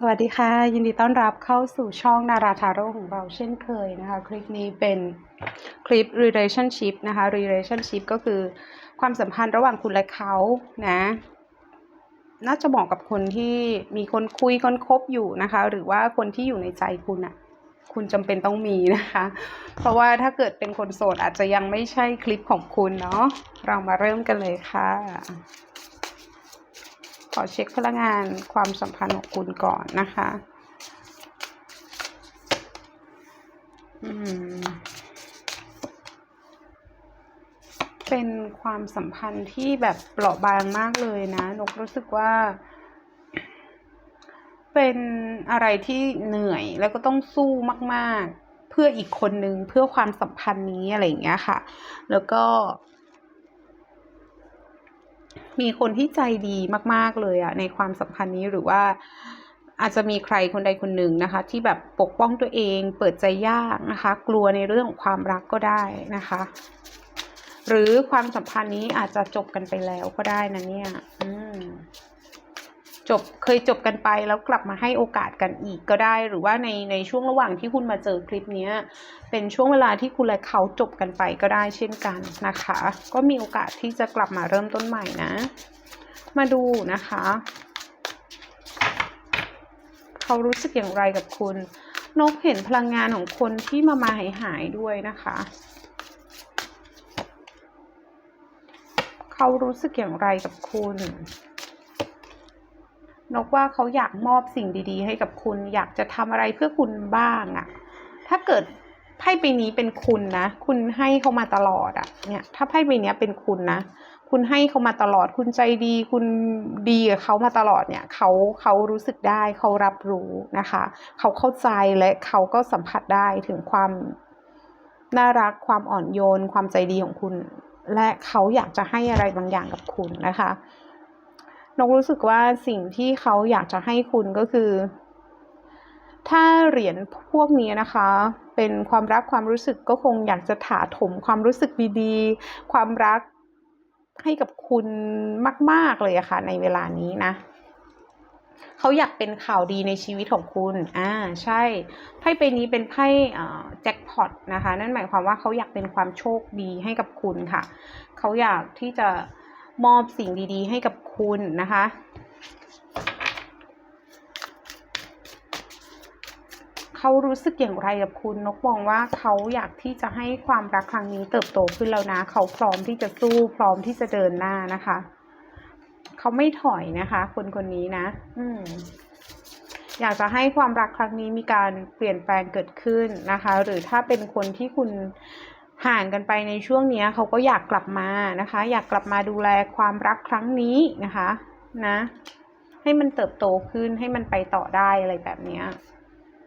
สวัสดีค่ะ ยินดีต้อนรับเข้าสู่ช่องนาราทาโร่ของเราเช่นเคยนะคะ คลิปนี้เป็นคลิป relationship นะคะ relationship ก็คือความสัมพันธ์ระหว่างคุณและเขานะ น่าจะเหมาะกับคนที่มีคนคุยคนคบอยู่นะคะ หรือว่าคนที่อยู่ในใจคุณอะคุณจำเป็นต้องมีนะคะ เพราะว่าถ้าเกิดเป็นคนโสดอาจจะยังไม่ใช่คลิปของคุณเนาะเรามาเริ่มกันเลยค่ะ อเช็คพลังงานความสัมพันธ์ของคุณก่อนนะคะ เป็นความสัมพันธ์ที่แบบเปราะบางมากเลยนะ นกรู้สึกว่า เป็นอะไรที่เหนื่อยแล้วก็ต้องสู้มาก ๆ เพื่ออีกคนนึงเพื่อความสัมพันธ์นี้อะไรอย่างเงี้ยค่ะ แล้วก็ มีคนที่ใจดีมาก ๆ เลยอะในความสัมพันธ์นี้หรือว่าอาจจะมีใครคนใดคนหนึ่งนะคะ ที่แบบปกป้องตัวเอง เปิดใจยากนะคะ กลัวในเรื่องของความรักก็ได้นะคะ หรือความสัมพันธ์นี้อาจจะจบกันไปแล้วก็ได้นะเนี่ยอืม จบเคยจบกันไปแล้วกลับมาให้โอกาสกันอีกก็ได้ หรือว่าในในช่วงระหว่างที่คุณมาเจอคลิปนี้เป็นช่วงเวลาที่คุณและเขาจบกันไปก็ได้เช่นกันนะคะ ก็มีโอกาสที่จะกลับมาเริ่มต้นใหม่นะ มาดูนะคะ เขารู้สึกอย่างไรกับคุณ นกเห็นพลังงานของคนที่มามาหายหายๆด้วยนะคะเขารู้สึกอย่างไรกับคุณ นกว่าเขาอยากมอบสิ่งดีๆ ให้กับคุณ อยากจะทำอะไรเพื่อคุณบ้างอะถ้าเกิดไพ่ใบนี้เป็นคุณนะ คุณให้เขามาตลอดอะเนี่ย ถ้าไพ่ใบนี้เป็นคุณนะ คุณให้เขามาตลอด คุณใจดี คุณดีกับเขามาตลอดเนี่ย เขาเขารู้สึกได้ เขารับรู้นะคะ เขาเข้าใจและเขาก็สัมผัสได้ถึงความน่ารัก ความอ่อนโยน ความใจดีของคุณ และเขาอยากจะให้อะไรบางอย่างกับคุณนะคะ นกรู้สึกว่าสิ่งที่เขาอยากจะให้คุณก็คือ ถ้าเหรียญพวกนี้นะคะ เป็นความรักความรู้สึกก็คงอยากจะถาถมความรู้สึกดีๆ ความรักให้กับคุณมาก ๆ เลยอะค่ะ ในเวลานี้นะเขาอยากเป็นข่าวดีในชีวิตของคุณ อ่า ใช่ ไพ่ใบนี้เป็นไพ่แจ็คพอตนะคะ นั่นหมายความว่าเขาอยากเป็นความโชคดีให้กับคุณค่ะ เขาอยากที่จะมอบสิ่งดี ๆ ให้กับ คุณนะคะ เขารู้สึกอย่างไรกับคุณนกมองว่าเขาอยากที่จะให้ความรักครั้งนี้เติบโตขึ้นแล้วนะ เขาพร้อมที่จะสู้พร้อมที่จะเดินหน้านะคะ เขาไม่ถอยนะคะ คนคนนี้นะ อืมอยากจะให้ความรักครั้งนี้มีการเปลี่ยนแปลงเกิดขึ้นนะคะ หรือถ้าเป็นคนที่คุณ ห่างกันไปในช่วงนี้เขาก็อยากกลับมานะคะ อยากกลับมาดูแลความรักครั้งนี้นะคะนะ ให้มันเติบโตขึ้นให้มันไปต่อได้อะไรแบบนี้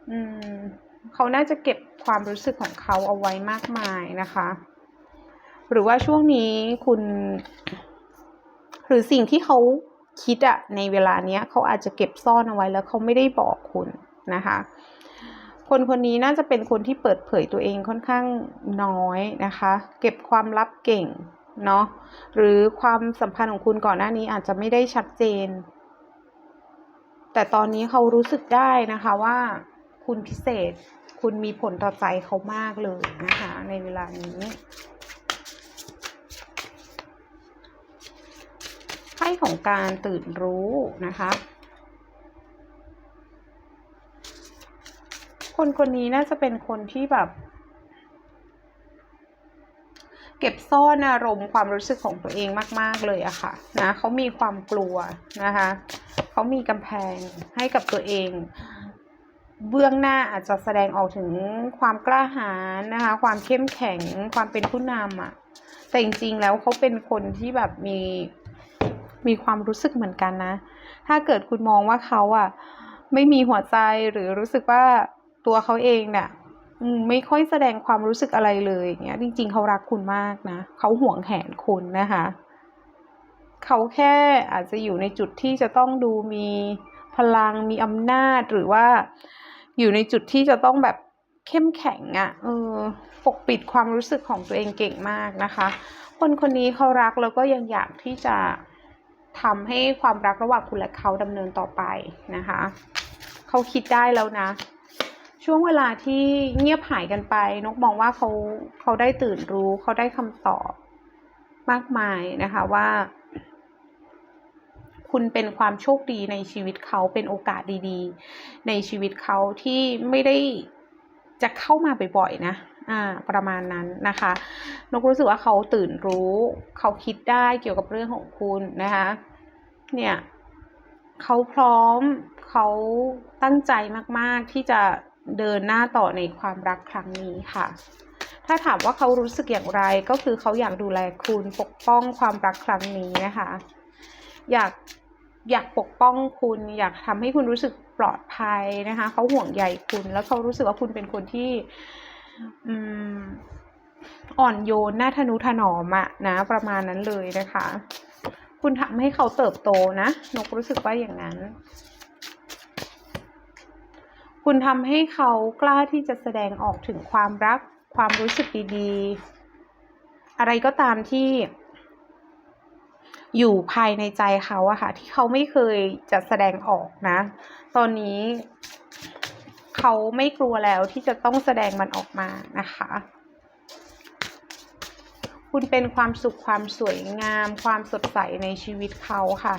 อืมเขาน่าจะเก็บความรู้สึกของเขาเอาไว้มากมายนะคะ หรือว่าช่วงนี้คุณ หรือสิ่งที่เขาคิดอะในเวลาเนี้ยเขาอาจจะเก็บซ่อนเอาไว้แล้วเขาไม่ได้บอกคุณนะคะ คนคนนี้น่าจะเป็นคนที่เปิดเผยตัวเองค่อนข้างน้อยนะคะ เก็บความลับเก่งเนาะหรือความสัมพันธ์ของคุณก่อนหน้านี้อาจจะไม่ได้ชัดเจน แต่ตอนนี้เขารู้สึกได้นะคะว่าคุณพิเศษคุณมีผลต่อใจเขามากเลยนะคะ ในเวลานี้ไพ่ของการตื่นรู้นะคะ คนคนนี้น่าจะเป็นคนที่แบบ เก็บซ่อนอารมณ์ความรู้สึกของตัวเองมาก ๆ เลยอะค่ะนะเขามีความกลัวนะคะเขามีกำแพงให้กับตัวเอง เบื้องหน้าอาจจะแสดงออกถึงความกล้าหาญนะคะ ความเข้มแข็งความเป็นผู้นำอะแต่จริงๆแล้วเขาเป็นคนที่แบบมีมีความรู้สึกเหมือนกันนะ ถ้าเกิดคุณมองว่าเขาอะไม่มีหัวใจหรือรู้สึกว่า ตัวเขาเองเนี่ยไม่ค่อยแสดงความรู้สึกอะไรเลยอย่างเงี้ย จริง ๆ เขารักคุณมากนะเขาห่วงแหนคุณนะคะเขาแค่อาจจะอยู่ในจุดที่จะต้องดูมีพลังมีอำนาจหรือว่า อยู่ในจุดที่จะต้องแบบเข้มแข็งอะ่ะเออปกปิดความรู้สึกของตัวเองเก่งมากนะคะ คนคนนี้เขารักแล้วก็ยังอยากที่จะทำให้ความรักระหว่างคุณและเขาดำเนินต่อไปนะคะ เขาคิดได้แล้วนะ ช่วงเวลาที่เงียบหายกันไป นกมองว่าเขาเขาได้ตื่นรู้ เขาได้คำตอบมากมายนะคะว่า คุณเป็นความโชคดีในชีวิตเขาเป็นโอกาสดีๆ ในชีวิตเขาที่ไม่ได้จะเข้ามาบ่อยๆนะอ่าประมาณนั้นนะคะ นกรู้สึกว่าเขาตื่นรู้ เขาคิดได้เกี่ยวกับเรื่องของคุณนะคะ เนี่ยเขาพร้อมเขาตั้งใจมากๆที่จะ เดินหน้าต่อในความรักครั้งนี้ค่ะ ถ้าถามว่าเขารู้สึกอย่างไรก็คือเขาอยากดูแลคุณปกป้องความรักครั้งนี้นะคะ อยากอยากปกป้องคุณ อยากทำให้คุณรู้สึกปลอดภัยนะคะ เขาห่วงใยคุณ แล้วเขารู้สึกว่าคุณเป็นคนที่ออ่อนโยนน่าทนุถนอมอะนะประมาณนั้นเลยนะคะ คุณทำให้เขาเติบโตนะนกรู้สึกว่าอย่างนั้น คุณทำให้เขากล้าที่จะแสดงออกถึงความรัก ความรู้สึกดีๆ อะไรก็ตามที่อยู่ภายในใจเขาอะค่ะ ที่เขาไม่เคยจะแสดงออกนะ ตอนนี้เขาไม่กลัวแล้วที่จะต้องแสดงมันออกมานะคะ คุณเป็นความสุขความสวยงาม ความสดใสในชีวิตเขาค่ะ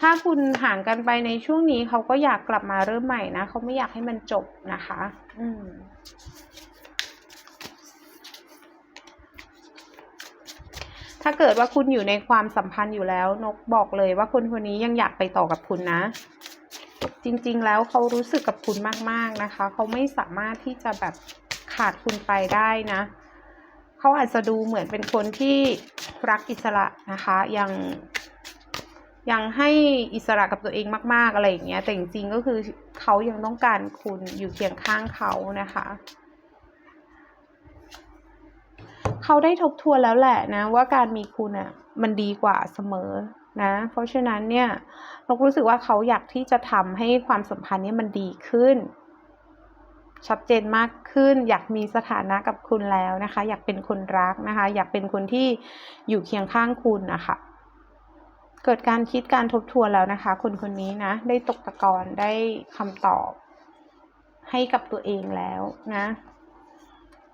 ถ้าคุณห่างกันไปในช่วงนี้เขาก็อยากกลับมาเริ่มใหม่นะเขาไม่อยากให้มันจบนะคะ อืมถ้าเกิดว่าคุณอยู่ในความสัมพันธ์อยู่แล้ว นกบอกเลยว่าคนคนนี้ยังอยากไปต่อกับคุณนะ จริงๆแล้วเขารู้สึกกับคุณมากๆนะคะ เขาไม่สามารถที่จะแบบขาดคุณไปได้นะเขาอาจจะดูเหมือนเป็นคนที่รักอิสระนะคะ ยัง ยังให้อิสระกับตัวเองมาก ๆ อะไรอย่างเงี้ย แต่จริงๆก็คือเขายังต้องการคุณอยู่เคียงข้างเขานะคะ เขาได้ทบทวนแล้วแหละนะว่าการมีคุณอะมันดีกว่าเสมอนะ เพราะฉะนั้นเนี่ยเรารู้สึกว่าเขาอยากที่จะทำให้ความสัมพันธ์นี้มันดีขึ้น ชัดเจนมากขึ้น อยากมีสถานะกับคุณแล้วนะคะ อยากเป็นคนรักนะคะ อยากเป็นคนที่อยู่เคียงข้างคุณนะคะ เกิดการคิดการทบทวนแล้วนะคะ คนคนนี้นะ ได้ตกตะกอนได้คำตอบ ให้กับตัวเองแล้วนะ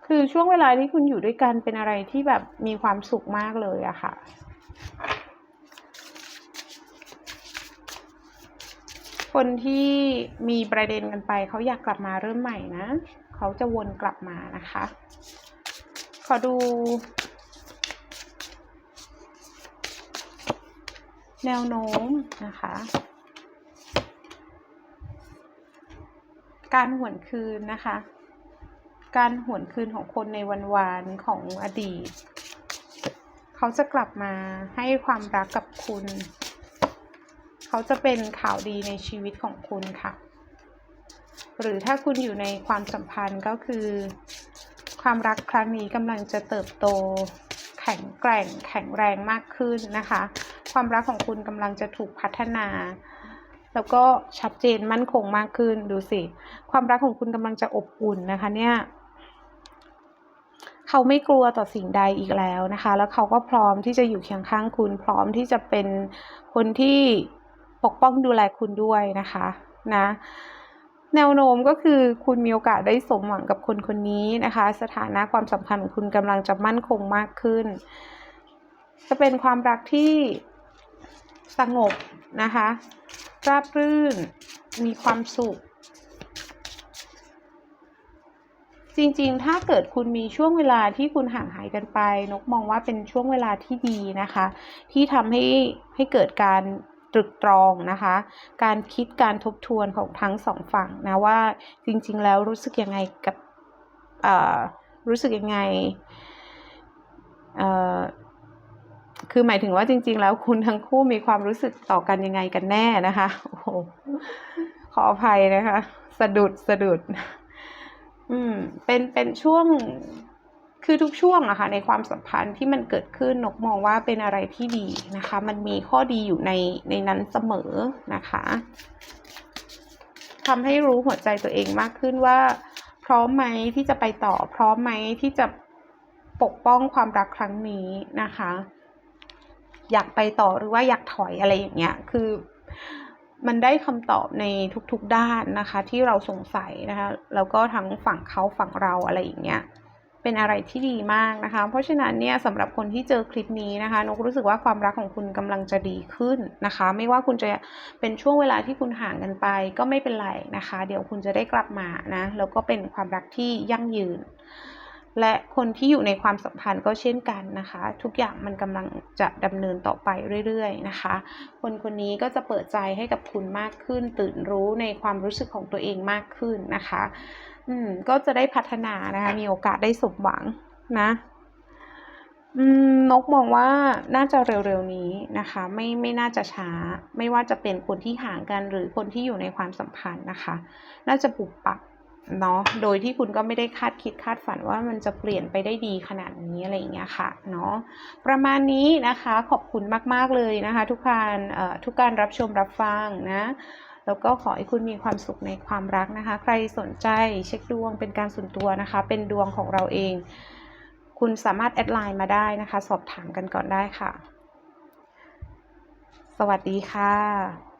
คือช่วงเวลาที่คุณอยู่ด้วยกันเป็นอะไรที่แบบมีความสุขมากเลยอะค่ะคนที่มีประเด็นกันไปเขาอยากกลับมาเริ่มใหม่นะ เขาจะวนกลับมานะคะ ขอดู แนวโน้มนะคะ การหวนคืนนะคะ การหวนคืนของคนในวันวานของอดีต เขาจะกลับมาให้ความรักกับคุณ เขาจะเป็นข่าวดีในชีวิตของคุณค่ะ หรือถ้าคุณอยู่ในความสัมพันธ์ก็คือ ความรักครั้งนี้กำลังจะเติบโต แข็งแกร่ง แข็งแรงมากขึ้นนะคะ ความรักของคุณกำลังจะถูกพัฒนา แล้วก็ชัดเจนมั่นคงมากขึ้นดูสิความรักของคุณกำลังจะอบอุ่นนะคะเนี่ยเขาไม่กลัวต่อสิ่งใดอีกแล้วนะคะ แล้วเขาก็พร้อมที่จะอยู่เคียงข้างคุณ พร้อมที่จะเป็นคนที่ปกป้องดูแลคุณด้วยนะคะนะแนวโน้มก็คือคุณมีโอกาสได้สมหวังกับคนคนนี้นะคะ สถานะความสัมพันธ์ของคุณกำลังจะมั่นคงมากขึ้น จะเป็นความรักที่ สงบนะคะราบรื่น มีความสุข จริงๆ ถ้าเกิดคุณมีช่วงเวลาที่คุณห่างหายกันไป นกมองว่าเป็นช่วงเวลาที่ดีนะคะ ที่ทำให้ให้เกิดการตรึกตรองนะคะ การคิดการทบทวนของทั้งสองฝั่งนะว่าจริงๆ แล้วรู้สึกยังไงกับรู้สึกยังไง คือหมายถึงว่าจริง ๆ แล้วคุณทั้งคู่มีความรู้สึกต่อกันยังไงกันแน่นะคะโอ้โหขออภัยนะคะ สะดุดสะดุด อืม เป็นเป็นช่วงคือทุกช่วงอะค่ะในความสัมพันธ์ที่มันเกิดขึ้นนกมองว่าเป็นอะไรที่ดีนะคะ มันมีข้อดีอยู่ในในนั้นเสมอนะคะทำให้รู้หัวใจตัวเองมากขึ้นว่า พร้อมไหมที่จะไปต่อ พร้อมไหมที่จะปกป้องความรักครั้งนี้นะคะ อยากไปต่อหรือว่าอยากถอยอะไรอย่างเงี้ยคือมันได้คำตอบในทุกๆด้านนะคะ ที่เราสงสัยนะคะแล้วก็ทั้งฝั่งเขาฝั่งเราอะไรอย่างเงี้ยเป็นอะไรที่ดีมากนะคะ เพราะฉะนั้นเนี่ยสำหรับคนที่เจอคลิปนี้นะคะนกรู้สึกว่าความรักของคุณกำลังจะดีขึ้นนะคะ ไม่ว่าคุณจะเป็นช่วงเวลาที่คุณห่างกันไปก็ไม่เป็นไรนะคะ เดี๋ยวคุณจะได้กลับมานะแล้วก็เป็นความรักที่ยั่งยืน และคนที่อยู่ในความสัมพันธ์ก็เช่นกันนะคะ ทุกอย่างมันกำลังจะดำเนินต่อไปเรื่อยๆนะคะ คนคนนี้ก็จะเปิดใจให้กับคุณมากขึ้น ตื่นรู้ในความรู้สึกของตัวเองมากขึ้นนะคะ อืมก็จะได้พัฒนานะคะ มีโอกาสได้สมหวังนะอืมนกมองว่าน่าจะเร็วๆนี้นะคะ ไม่ไม่น่าจะช้า ไม่ว่าจะเป็นคนที่ห่างกันหรือคนที่อยู่ในความสัมพันธ์นะคะ น่าจะปรับปับ เนาะโดยที่คุณก็ไม่ได้คาดคิดคาดฝันว่ามันจะเปลี่ยนไปได้ดีขนาดนี้อะไรอย่างเงี้ยค่ะเนาะประมาณนี้นะคะขอบคุณมากๆเลยนะคะ ทุกการทุกการรับชมรับฟังนะแล้วก็ขอให้คุณมีความสุขในความรักนะคะ ใครสนใจเช็คดวงเป็นการส่วนตัวนะคะ เป็นดวงของเราเอง คุณสามารถแอดไลน์มาได้นะคะ สอบถามกันก่อนได้ค่ะ สวัสดีค่ะ